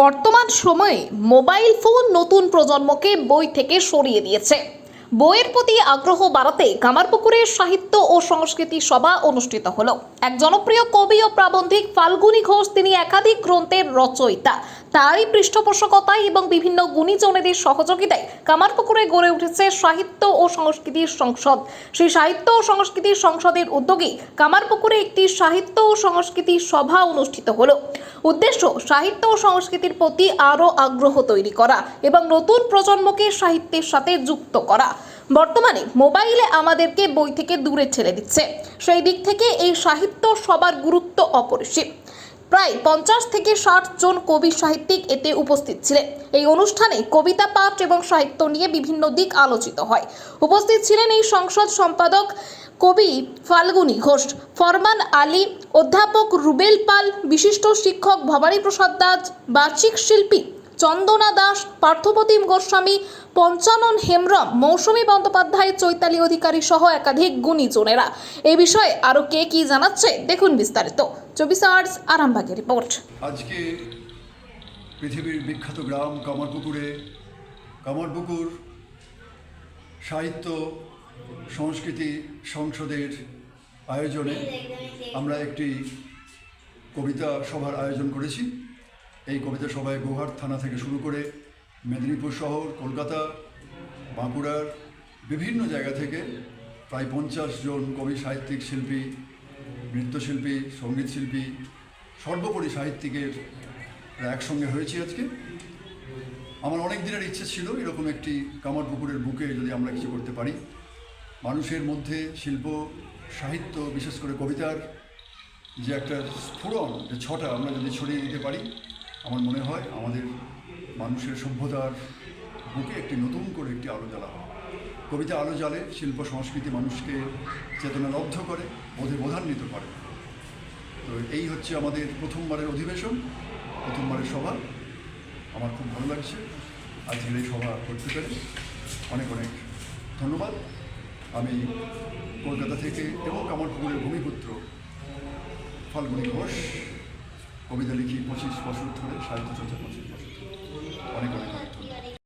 বর্তমান সময়ে mobile phone নতুন প্রজন্মকে বই থেকে সরিয়ে দিয়েছে। বইয়ের প্রতি আগ্রহ বাড়াতে কামারপুকুরে সাহিত্য ও সংস্কৃতি সভা অনুষ্ঠিত হলো। এক জনপ্রিয় কবি ও প্রাবন্ধিক ফাল্গুনী ঘোষ, তিনি একাধিক গ্রন্থের রচয়িতা। তারই পৃষ্ঠপোষকতায় এবং বিভিন্ন গুণীজনেদের সহযোগিতায় কামারপুকুরে গড়ে উঠেছে সাহিত্য ও সংস্কৃতির সংসদ। সেই সাহিত্য ও সংস্কৃতির সংসদের উদ্যোগে কামারপুকুরে একটি সাহিত্য ও সংস্কৃতি সভা অনুষ্ঠিত হলো। উদ্দেশ্য, সাহিত্য ও সংস্কৃতির প্রতি আরও আগ্রহ তৈরি করা এবং নতুন প্রজন্মকে সাহিত্যের সাথে যুক্ত করা। বর্তমানে মোবাইলে আমাদেরকে বই থেকে দূরে ছেড়ে দিচ্ছে। সেই দিক থেকে এই সাহিত্য সবার গুরুত্ব অপরিসীম। প্রায় পঞ্চাশ থেকে ষাট জন কবি সাহিত্যিক এতে উপস্থিত ছিলেন। এই অনুষ্ঠানে কবিতা পাঠ এবং সাহিত্য নিয়ে বিভিন্ন দিক আলোচিত হয়। উপস্থিত ছিলেন এই সংসদ সম্পাদক কবি ফাল্গুনী ঘোষ, ফরমান আলী, অধ্যাপক রুবেল পাল, বিশিষ্ট শিক্ষক ভবানী প্রসাদ দাস, বার্ষিক শিল্পী চন্দনা দাস, পার্থপ্রতিম গোস্বামী, পঞ্চানন হেমব্রম, মৌসুমী বন্দ্যোপাধ্যায়, চৈতালি অধিকারী সহ একাধিক গুণীজনেরা। এ বিষয়ে আরও কে কি জানাচ্ছে, দেখুন বিস্তারিত। চব্বিশ আওয়ার্স আরামবাগের রিপোর্ট। আজকে পৃথিবীর বিখ্যাত গ্রাম কামারপুকুরে, কামারপুকুর সাহিত্য, সংস্কৃতি সংসদের আয়োজনে আমরা একটি কবিতা সভার আয়োজন করেছি। এই কবিতা সভায় গোহাট থানা থেকে শুরু করে মেদিনীপুর শহর, কলকাতা, বাঁকুড়ার বিভিন্ন জায়গা থেকে প্রায় পঞ্চাশ জন কবি, সাহিত্যিক, শিল্পী, নৃত্যশিল্পী, সংগীত শিল্পী, সর্বোপরি সাহিত্যিকের একসঙ্গে হয়েছি আজকে। আমার অনেক দিনের ইচ্ছে ছিল এরকম একটি কামারপুকুরের বুকে যদি আমরা কিছু করতে পারি। মানুষের মধ্যে শিল্প, সাহিত্য, বিশেষ করে কবিতার যে একটা স্ফুরণ, যে ছটা আমরা যদি ছড়িয়ে দিতে পারি আমার মনে হয় আমাদের মানুষের সভ্যতার বুকে একটি নতুন করে একটি আলো জ্বালা হয়। কবিতা আলো জ্বালে, শিল্প, সংস্কৃতি মানুষকে চেতনালব্ধ করে, বোধে বোধান্বিত করে। তো এই হচ্ছে আমাদের প্রথমবারের অধিবেশন, প্রথমবারের সভা। আমার খুব ভালো লাগছে। আজকের এই সভা করতে পেরে অনেক অনেক ধন্যবাদ। আমি কলকাতা থেকে এবং কামারপুকুরের ভূমিপুত্র ফাল্গুনী ঘোষ। কবিতা লিখি পঁচিশ বছর ধরে সাহিত্য চর্চা পঁচিশ বছর অনেক অনেক।